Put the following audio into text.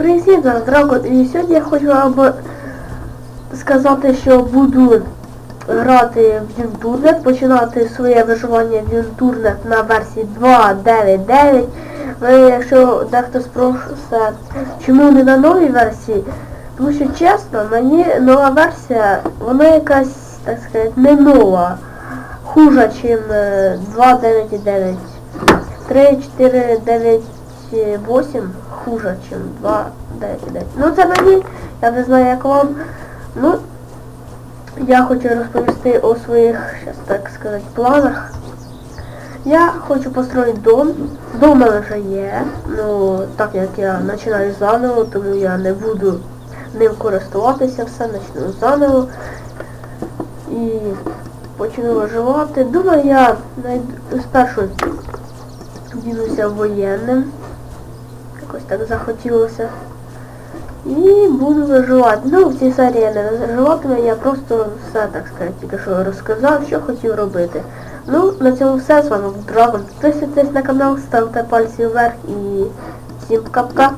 Привіт, вас Драгон. І сьогодні я хочу вам сказати, що буду грати в Юнтурнет, починати своє виживання в Юнтурнет на версії 2.9.9. Ви, якщо дехто спросить, чому не на новій версії, тому що чесно, мені нова версія, вона якась, так сказати, не нова. Хужа, ніж 2.9.9. 3, 4, 9, 8 хуже, ніж 2, 9, 9. Ну це мені, я не знаю як вам. Ну, я хочу розповісти о своїх, щас так сказати, планах. Я хочу построїти дом. Дом у мене вже є. Ну, так як я починаю заново, тому я не буду ним користуватися, все почну заново. І почну виживати. Думаю, я найду спершу дінуся воєнним. Якось так захотілося. І буду виживати. Ну, в цій серії я не виживатиму, я просто все, так сказати, тільки що розказав, що хотів робити. Ну, на цьому все. З вами був Драгон. Підписуйтесь на канал, ставте пальці вверх і всім пока-пока.